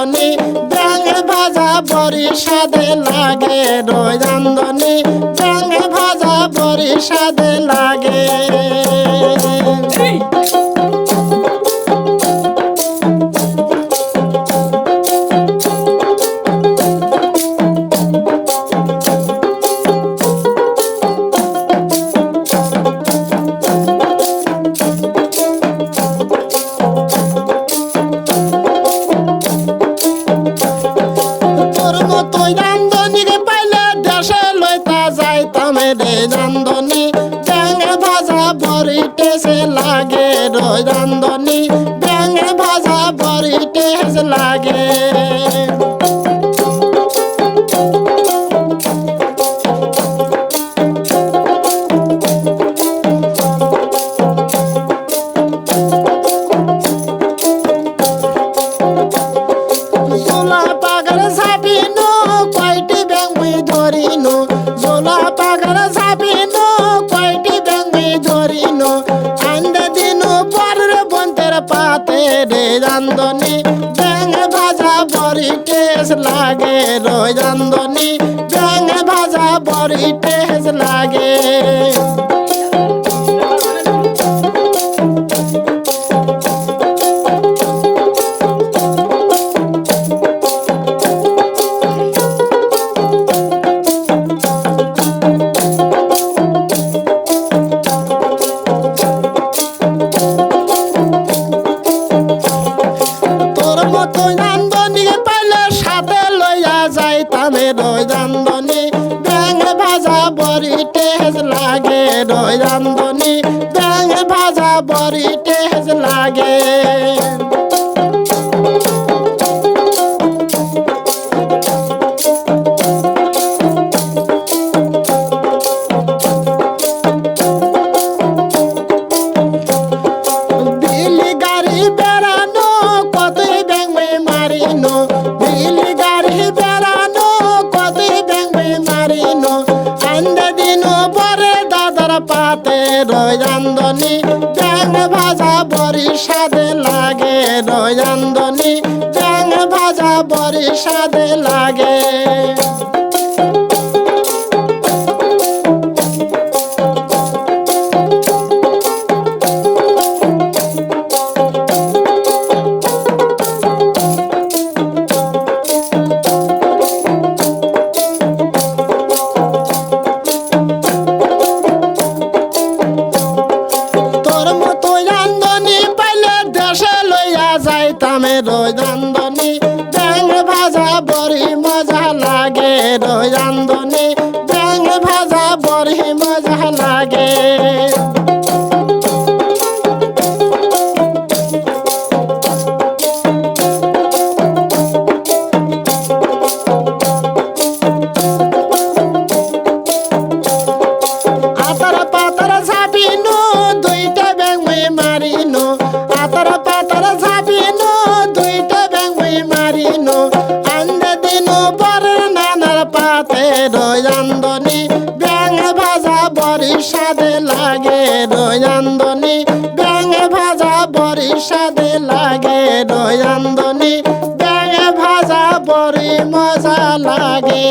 রান্ধনি ব্রাঙে ভাজা বড়ি সাদে লাগে রোজ রান্ধনি ব্রাঙে ভাজা বড়ি সাদে লাগে। মতোই রান্ধনিকে পাইলে দেশে লইতা যাইতাম রে রান্ধনি ব্যাঙে ভাজা টেসে লাগে রই রান্ধনি ব্যাঙে ভাজা টেস লাগে। সাবিনো কয়টি মুই ধরিনো আন্দে দিনো পরের বন্তের পাতে রে রান্ধনি ব্যাং ভাজা বড়ি টেস লাগে রয় জান্দনি। ভাজা বড়ি টেস লাগে। লইয়া যাইতাম রই রান্ধনি ব্যাং ভাজা বড়ি টেজ লাগে রই রান্ধনি ব্যাং ভাজা বড়ি টেজ লাগে। পাতে রয়ান্দনি রান্ধনি ভাজা বড়ি সাদে লাগে রয়ান্দনি রান্ধনি ভাজা বড়ি সাদে লাগে। যাইতাম রই রান্ধনি ব্যাং ভাজা বড়ি মজা লাগে রই রান্ধনি ব্যাং ভাজা বড়ি মজা লাগে। ঝাপিনো নানার রয়ান্দনি ব্যাঙ ব্যাং ভাজা বড়ি সাদে লাগে রয়ান্দনি ব্যাঙ ব্যাং ভাজা বড়ি সাদে লাগে রয়ান্দনি ব্যাঙ ব্যাং ভাজা বড়ি মজা লাগে।